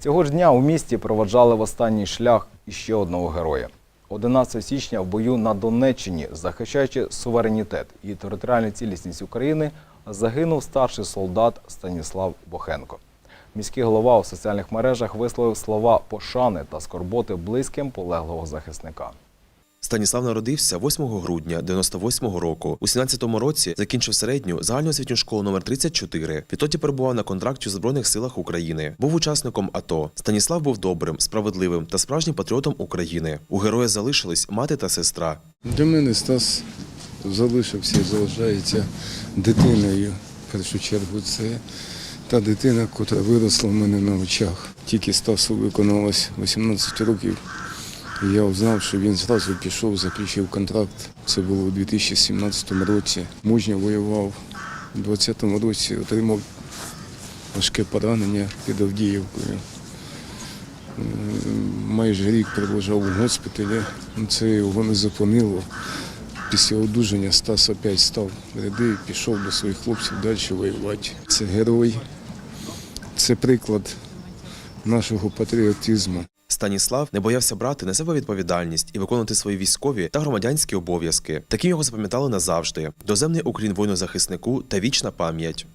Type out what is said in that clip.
Цього ж дня у місті проводжали в останній шлях іще одного героя. 11 січня в бою на Донеччині, захищаючи суверенітет і територіальну цілісність України, загинув старший солдат Станіслав Бохенко. Міський голова у соціальних мережах висловив слова пошани та скорботи близьким полеглого захисника. Станіслав народився 8 грудня 98-го року. У 17-му році закінчив середню загальноосвітню школу номер 34. Відтоді перебував на контракті у Збройних силах України. Був учасником АТО. Станіслав був добрим, справедливим та справжнім патріотом України. У героя залишились мати та сестра. Для мене Стас залишився і залишається дитиною. В першу чергу це та дитина, яка виросла в мене на очах. Тільки Стасу виконалось 18 років. Я узнав, що він зразу пішов, заключив контракт. Це було у 2017 році. Мужньо воював. У 2020 році отримав важке поранення під Авдіївкою. Майже рік пролежав у госпіталі. Це його не зупинило. Після одужання Стас опять став ряди і пішов до своїх хлопців далі воювати. Це герой, це приклад нашого патріотизму. Станіслав не боявся брати на себе відповідальність і виконувати свої військові та громадянські обов'язки. Таким його запам'ятали назавжди. Доземний уклін воїну захиснику та вічна пам'ять.